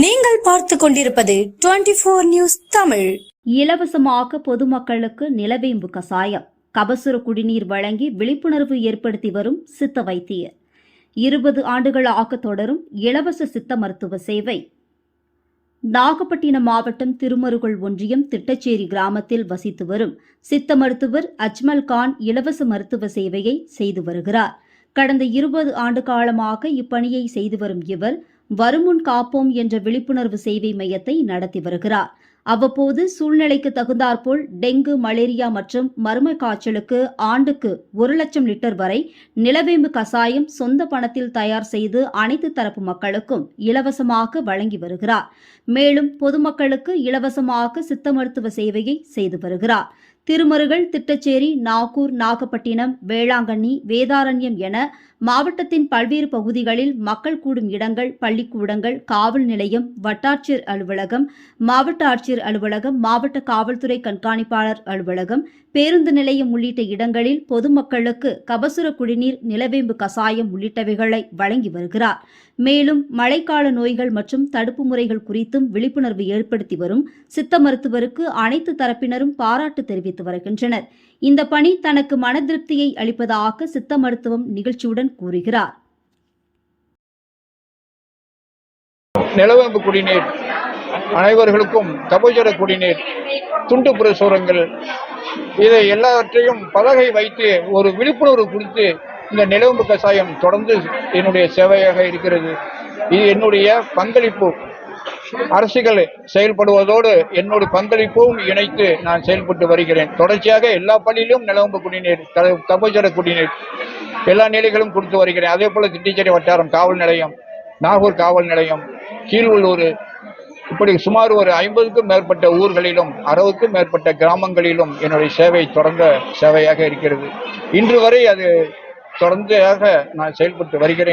நீங்கள் பார்த்து கொண்டிருப்பது 24 நியூஸ் தமிழ். இலவசமாக பொதுமக்களுக்கு நிலவேம்பு கசாயம். கபசுர குடிநீர் வழங்கி விழிப்புணர்வு ஏற்படுத்தி வரும் சித்த வைத்தியர். இருபது ஆண்டுகளாக தொடரும் இலவச சித்த மருத்துவ சேவை. நாகப்பட்டினம் மாவட்டம் திருமருகல் ஒன்றியம் திட்டச்சேரி கிராமத்தில் வசித்து வரும் சித்த மருத்துவர் அஜ்மல் கான் இலவச மருத்துவ சேவையை செய்து வருகிறார். கடந்த இருபது ஆண்டு காலமாக இப்பணியை செய்து வரும் இவர் வருமுன் காப்போம் என்ற விழிப்புணர்வு சேவை மையத்தை நடத்தி வருகிறார். அவ்வப்போது சூழ்நிலைக்கு தகுந்தாற்போல் டெங்கு மலேரியா மற்றும் மர்ம காய்ச்சலுக்கு ஆண்டுக்கு ஒரு லட்சம் லிட்டர் வரை நிலவேம்பு கசாயம் சொந்த பணத்தில் தயார் செய்து அனைத்து தரப்பு மக்களுக்கும் இலவசமாக வழங்கி வருகிறார். மேலும் பொதுமக்களுக்கு இலவசமாக சித்த மருத்துவ சேவையை செய்து வருகிறார். திருமருகல் திட்டச்சேரி நாகூர் நாகப்பட்டினம் வேளாங்கண்ணி வேதாரண்யம் என மாவட்டத்தின் பல்வேறு பகுதிகளில் மக்கள் கூடும் இடங்கள் பள்ளிக்கூடங்கள் காவல் நிலையம் வட்டாட்சியர் அலுவலகம் மாவட்ட ஆட்சியர் அலுவலகம் மாவட்ட காவல்துறை கண்காணிப்பாளர் அலுவலகம் பேருந்து நிலையம் உள்ளிட்ட இடங்களில் பொதுமக்களுக்கு கபசுர குடிநீர் நிலவேம்பு கசாயம் உள்ளிட்டவைகளை வழங்கி வருகிறார். மேலும் மழைக்கால நோய்கள் மற்றும் தடுப்பு முறைகள் குறித்தும் விழிப்புணர்வு ஏற்படுத்தி வரும் சித்த மருத்துவருக்கு அனைத்து தரப்பினரும் பாராட்டு தெரிவித்து வருகின்றனர். இந்த பணி தனக்கு மன திருப்தியை அளிப்பதாக சித்த மருத்துவம் நிகழ்ச்சியுடன் கூறுகிறார். நிலவேம்பு குடிநீர் அனைவர்களுக்கும் தபோஜர குடிநீர் துண்டு பிரசுரங்கள் இதை எல்லாவற்றையும் பலகை வைத்து ஒரு விழிப்புணர்வு கொடுத்து இந்த நிலவேம்பு கஷாயம் தொடர்ந்து என்னுடைய சேவையாக இருக்கிறது. இது என்னுடைய பங்களிப்பு. அரசுகள் செயல்படுவதோடு என்னோட பங்களிப்பும் இணைத்து நான் செயல்பட்டு வருகிறேன். தொடர்ச்சியாக எல்லா பள்ளியிலும் நிலவம்பு குடிநீர் தபோச்சர குடிநீர் எல்லா நிலைகளும் கொடுத்து வருகிறேன். அதே போல திட்டிச்சேரி வட்டாரம் காவல் நிலையம் நாகூர் காவல் நிலையம் கீழ்வள்ளூர் இப்படி சுமார் ஒரு ஐம்பதுக்கும் மேற்பட்ட ஊர்களிலும் அறுபதுக்கும் மேற்பட்ட கிராமங்களிலும் என்னுடைய சேவை தொடர்ந்த சேவையாக இருக்கிறது. இன்று வரை அது தொடர்ந்தாக நான் செயல்பட்டு வருகிறேன்.